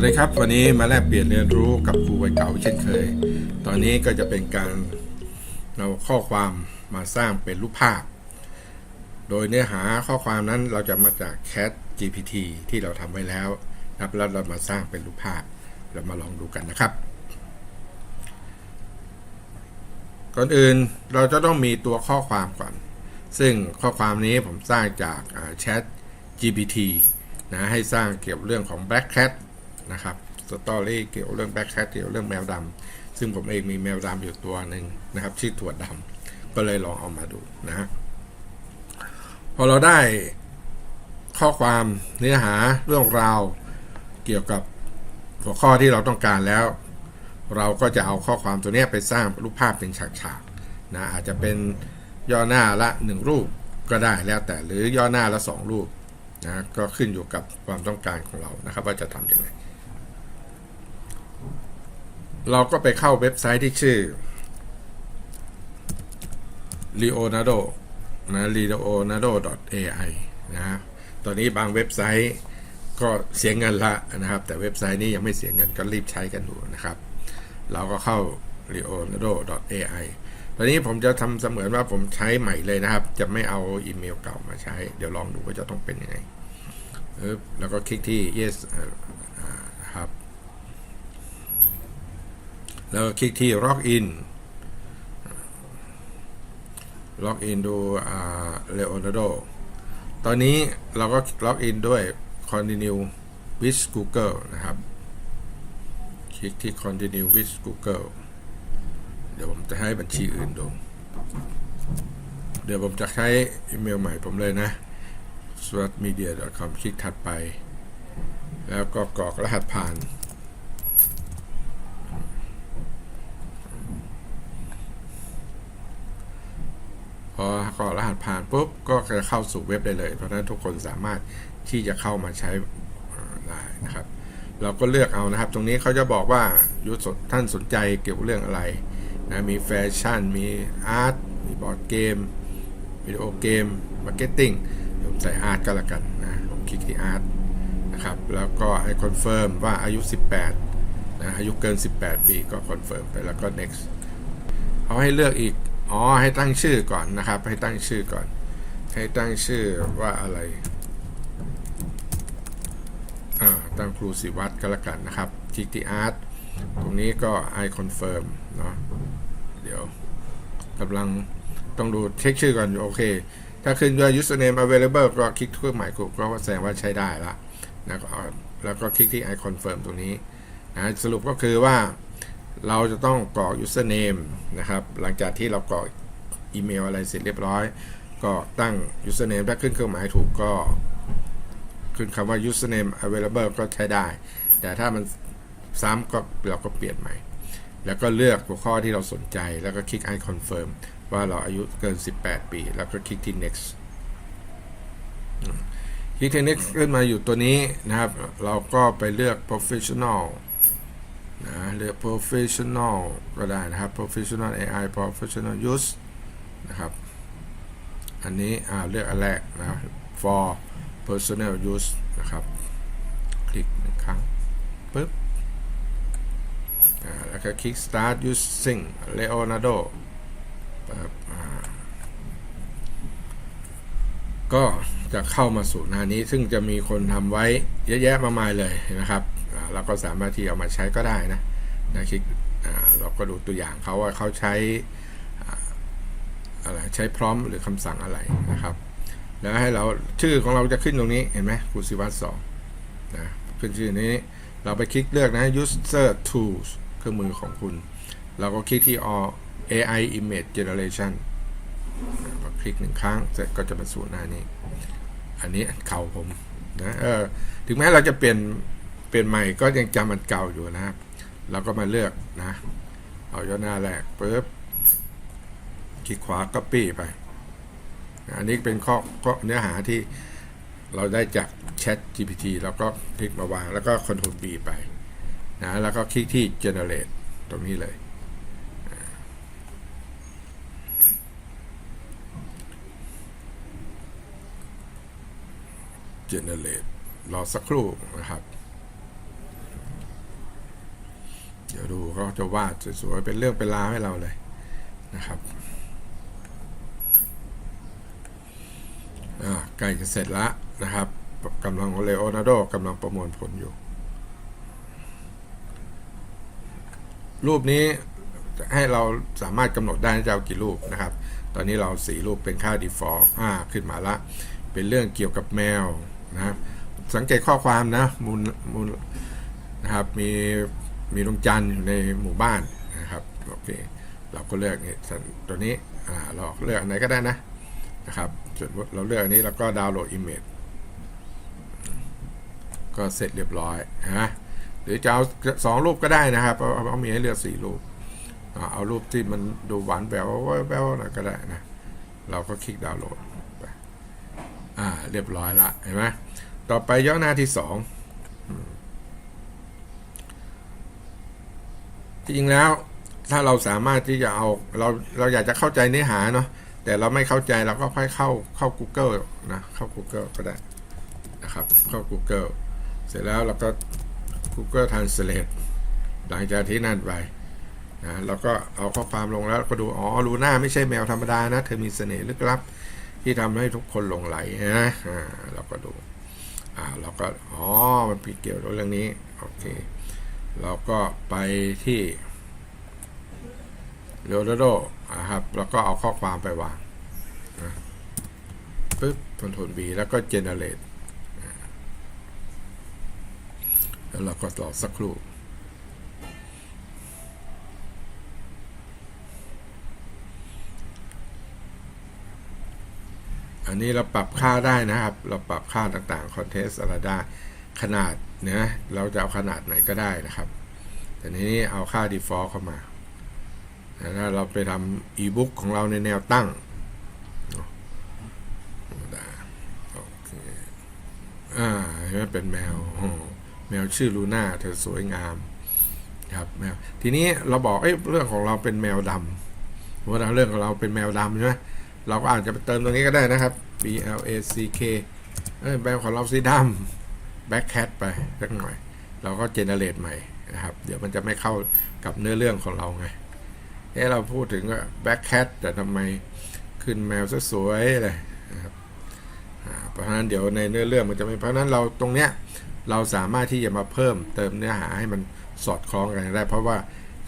วัสดีครับวันนี้มาแลกเปลี่ยนเรียนรู้กับครูวัยเก่าเช่นเคย ตอนนี้ก็จะเป็นการเอาข้อความมาสร้างเป็นรูปภาพ โดยเนื้อหาข้อความนั้นเราจะมาจาก Cat GPT ที่เราทำไว้แล้วนะครับแล้วเรามาสร้างเป็นรูปภาพ เรามาลองดูกันนะครับ ก่อนอื่นเราจะต้องมีตัวข้อความก่อน ซึ่งข้อความนี้ผมสร้างจากแชท GPT นะให้สร้างเกี่ยวเรื่องของ Black Cat นะครับสตอรี่เกี่ยวเรื่อง Black Cat เกี่ยวเรื่องแมวดำซึ่งผมเองมีแมวดำอยู่ตัวหนึ่งนะครับ ชื่อถั่วดำก็เลยลองเอามาดูนะฮะพอเราได้ข้อความเนื้อหาเรื่องราวเกี่ยวกับหัวข้อที่เราต้องการแล้ว เราก็จะเอาข้อความตัวนี้ไปสร้างรูปภาพเป็นฉากๆนะอาจจะเป็นย่อหน้าละหนึ่งรูปก็ได้แล้วแต่หรือย่อหน้าละสองรูปนะก็ขึ้นอยู่กับความต้องการของเรานะครับ ว่าจะทำยังไง เราก็ไปเข้าเว็บไซต์ที่ชื่อ leonardo นะ leonardo ai นะตอนนี้บางเว็บไซต์ก็เสียเงินละนะครับ แต่เว็บไซต์นี้ยังไม่เสียเงินก็รีบใช้กันดูนะครับ เราก็เข้า leonardo ai ตอนนี้ผมจะทำเสมือนว่าผมใช้ใหม่เลยนะครับ จะไม่เอาอีเมลเก่ามาใช้ เดี๋ยวลองดูว่าจะต้องเป็นยังไงแล้วก็คลิกที่ yes ครับ แล้วคลิกที่ log in log in ดู Leonardo ตอนนี้เราก็ log in ด้วย continue with Google นะครับ คลิกที่ continue with Google เดี๋ยวผมจะให้บัญชีอื่นดู เดี๋ยวผมจะใช้อีเมลใหม่ผมเลยนะ s w a t m e d i a c o m คลิกถัดไป แล้วก็กรอกรหัสผ่าน พอ กรอกรหัสผ่านปุ๊บก็จะเข้าสู่เว็บได้เลย เพราะฉะนั้นทุกคนสามารถที่จะเข้ามาใช้ได้นะครับ เราก็เลือกเอานะครับ ตรงนี้เขาจะบอกว่ายุทธท่านสนใจเกี่ยวกับเรื่องอะไรนะมีแฟชั่น มีอาร์ตมีบอร์ดเกมวิดีโอเกมมาร์เก็ตติ้งผมใส่อาร์ตก็แล้วกันนะผมคลิกที่อาร์ตนะครับแล้วก็ให้คอนเฟิร์มว่าอายุ 18นะอายุเกิน 18 ปีก็คอนเฟิร์มไปแล้วก็ next เอาให้เลือกอีก อ๋อให้ตั้งชื่อก่อนนะครับ ให้ตั้งชื่อก่อน ให้ตั้งชื่อว่าอะไรอ่าตั้งครูสิวัตรก็แล้วกันนะครับคลิกที่อาร์ตตรงนี้ก็ I confirm เนาะเดี๋ยวกำลังต้องดูเช็คชื่อก่อน โอเค ถ้าขึ้นว่า username available ก็คลิกเครื่องหมายกลุ่มก็แสดงว่าใช้ได้ละนะแล้วก็คลิกที่ I confirm ตรงนี้นะสรุปก็คือว่า เราจะต้องกรอก username นะครับ หลังจากที่เรากรอกอีเมลอะไรเสร็จเรียบร้อย ก็ตั้ง username ถ้าขึ้นเครื่องหมายถูกก็ขึ้นคำว่า username available ก็ใช้ได้ แต่ถ้ามันซ้ำก็เราก็เปลี่ยนใหม่ แล้วก็เลือกหัวข้อที่เราสนใจ แล้วก็คลิก I confirm ว่าเราอายุเกิน 18 ปี แล้วก็คลิกที่ next คลิกที่ next ขึ้นมาอยู่ตัวนี้นะครับ เราก็ไปเลือก professional นะเลือก professional ก็ได้นะครับ professional AI professional use นะครับ อันนี้เลือกอันแรกนะ for personal use นะครับ คลิกหนึ่งครั้งปึ๊บแล้วก็คลิก start using Leonardo ก็จะเข้ามาสู่หน้านี้ซึ่งจะมีคนทำไว้เยอะแยะมากมายเลยนะครับ เราก็สามารถที่เอามาใช้ก็ได้นะนะคลิกเราก็ดูตัวอย่างเขาว่าเขาใช้อะไรใช้พร้อมหรือคำสั่งอะไรนะครับ แล้วให้เราชื่อของเราจะขึ้นตรงนี้เห็นไหมครูสิวัตรสองนะขึ้นชื่อนี้เราไปคลิกเลือกนะ user tools เครื่องมือของคุณ เราก็คลิกที่ all AI image generation พอคลิกหนึ่งครั้งเสร็จก็จะมาสู่หน้านี้ อันนี้เก่าผมนะเออถึงแม้เราจะเปลี่ยน เปลี่ยนใหม่ก็ยังจำมันเก่าอยู่นะครับ เราก็มาเลือกนะ เอาย่อหน้าแรกปุ๊บคลิกขวาก็ปี้ไป อันนี้เป็นข้อข้อเนื้อหาที่เราได้จาก Chat GPT แล้วก็คลิกมาวาง แล้วก็ Ctrl B ไปนะแล้วก็คลิกที่ generate ตรงนี้เลย generate รอสักครู่นะครับ ก็จะวาดสวยๆเป็นเรื่องเป็นราวให้เราเลยนะครับอ่าใกล้จะเสร็จล้วนะครับกำลังเลโอนาโดกำลังประมวลผลอยู่ รูปนี้ให้เราสามารถกำหนดได้จะเอากี่รูปนะครับ ตอนนี้เราสีรูปเป็นค่า default อ่าขึ้นมาละ เป็นเรื่องเกี่ยวกับแมวนะครับ สังเกตข้อความนะมูลมูลนะครับมี มีดวงจันทร์อยู่ในหมู่บ้านนะครับโอเคเราก็เลือกนี่ตัวนี้เราเลือกอันไหนก็ได้นะนะครับสมมติเราเลือกอันนี้แล้วก็ดาวน์โหลดอิมเมจก็เสร็จเรียบร้อยนะหรือจะเอาสองรูปก็ได้นะครับเอาเอาเอามีให้เลือกสี่รูป เอารูปที่มันดูหวานแววแววหน่อยก็ได้นะเราก็คลิกดาวน์โหลดไปอ่าเรียบร้อยละเห็นไหมต่อไปย่อหน้าที่สองอืม จริงแล้วถ้าเราสามารถที่จะเอาเราเราอยากจะเข้าใจเนื้อหาเนาะแต่เราไม่เข้าใจเราก็ค่อยเข้าเข้า Google นะเข้า Google ก็ได้นะครับเข้า Google เสร็จแล้วเราก็ Google Translate หลังจากที่นั่นไปนะเราก็เอาข้อความลงแล้วก็ดูอ๋อลูน่าไม่ใช่แมวธรรมดานะ เธอมีเสน่ห์ลึกลับ ที่ทำให้ทุกคนหลงไหลนะอ่าเราก็ดูอ่าเราก็อ๋อมันผิดเกี่ยวกับเรื่องนี้โอเค เราก็ไปที่เรดโดนะครับ แล้วก็เอาข้อความไปวางนะปึ๊บคอนโทรล B แล้วก็ generate แล้วเราก็รอสักครู่อันนี้เราปรับค่าได้นะครับ เราปรับค่าต่างๆ คอนเทสอะไรได้ ขนาด นะเราจะเอาขนาดไหนก็ได้นะครับแต่นี้เอาค่า default เข้ามาถ้าเราไปทำ e-book ของเราในแนวตั้งโอเคอ่าเห็นไหมเป็นแมวแมวชื่อลูน่าเธอสวยงามครับแมวทีนี้เราบอกเอ้ยเรื่องของเราเป็นแมวดำว่าเรื่องของเราเป็นแมวดำใช่ไหมเราก็อาจจะไปเติมตรงนี้ก็ได้นะครับ B L A C K เอ้ยแมวของเราสีดำ back cat ไปสักหน่อย เราก็เจเนเรตใหม่นะครับ เดี๋ยวมันจะไม่เข้ากับเนื้อเรื่องของเราไงเอ้เราพูดถึงว่า back cat แต่ทำไมขึ้นแมวสวยๆเลยนะครับเพราะฉะนั้นเดี๋ยวในเนื้อเรื่องมันจะไม่เพราะฉะนั้นเราตรงเนี้ยเราสามารถที่จะมาเพิ่มเติมเนื้อหาให้มันสอดคล้องกันได้ เพราะว่า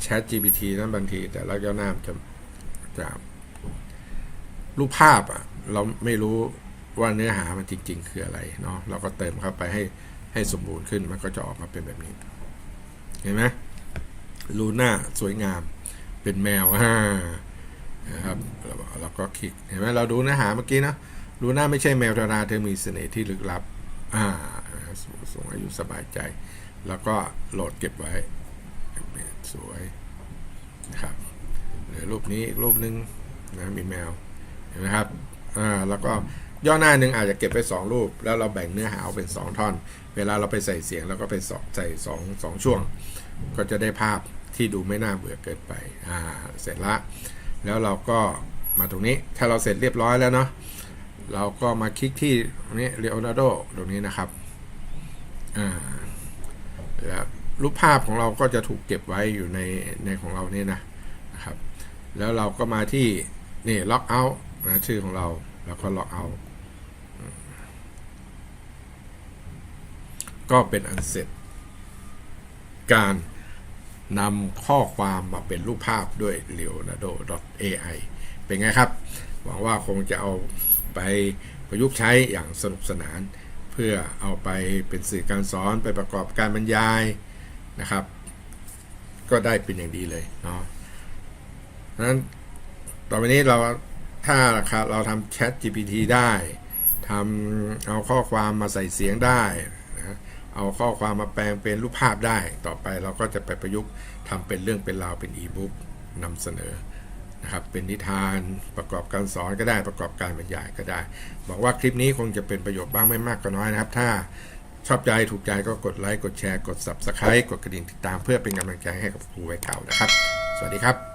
Chat GPT นั้นบางทีแต่ละย่อหน้าจะจะรูปภาพอะเราไม่รู้ว่าเนื้อหามันจริง ๆ คืออะไรเนาะเราก็เติมเข้าไปให้ ให้สมบูรณ์ขึ้นมันก็จะออกมาเป็นแบบนี้ เห็นไหมลูน่าสวยงาม เป็นแมวฮ่านะครับเราเราก็คลิกเห็นไหมเราดูเนื้อหาเมื่อกี้นะลูน่าไม่ใช่แมวธรรมดาเธอมีเสน่ห์ที่ลึกลับ อ่าสูงอายุสบายใจ แล้วก็โหลดเก็บไว้ สวยนะครับหรือรูปนี้รูปนึงนะมีแมวเห็นไหมครับอ่าแล้วก็ ย่อหน้าหนึ่งอาจจะเก็บไปสองรูป แล้วเราแบ่งเนื้อหาเป็นสองท่อน เวลาเราไปใส่เสียงแล้วก็ไปใส่สองสองช่วง ก็จะได้ภาพที่ดูไม่น่าเบื่อเกินไปอ่าเสร็จละ แล้วเราก็มาตรงนี้ถ้าเราเสร็จเรียบร้อยแล้วเนาะเราก็มาคลิกที่นี้เรโอนาร์โดตรงนี้นะครับอ่าแล้วรูปภาพของเราก็จะถูกเก็บไว้อยู่ในในของเรานี่นะนะครับ แล้วเราก็มาที่นี่ล็อกเอาท์นะชื่อของเราแล้วก็ล็อกเอาท์ ก็เป็นอันเสร็จ การนำข้อความมาเป็นรูปภาพด้วย Leonardo AI เป็นไงครับ หวังว่าคงจะเอาไปประยุกต์ใช้อย่างสนุกสนาน เพื่อเอาไปเป็นสื่อการสอนไปประกอบการบรรยายนะครับ ก็ได้เป็นอย่างดีเลยเนาะนั้นต่อไปนี้เราถ้าเราทำ Chat GPT ได้ทำเอาข้อความมาใส่เสียงได้ เอาข้อความมาแปลงเป็นรูปภาพได้ ต่อไปเราก็จะไปประยุกต์ทำเป็นเรื่องเป็นราวเป็นอีบุ๊กนำเสนอนะครับเป็นนิทานประกอบการสอนก็ได้ประกอบการบรรยายก็ได้ บอกว่าคลิปนี้คงจะเป็นประโยชน์บ้างไม่มากก็น้อยนะครับ ถ้าชอบใจถูกใจก็กดไลค์กดแชร์กด Subscribe กดกระดิ่งติดตามเพื่อเป็นกำลังใจให้กับครูไว้เก่านะครับ สวัสดีครับ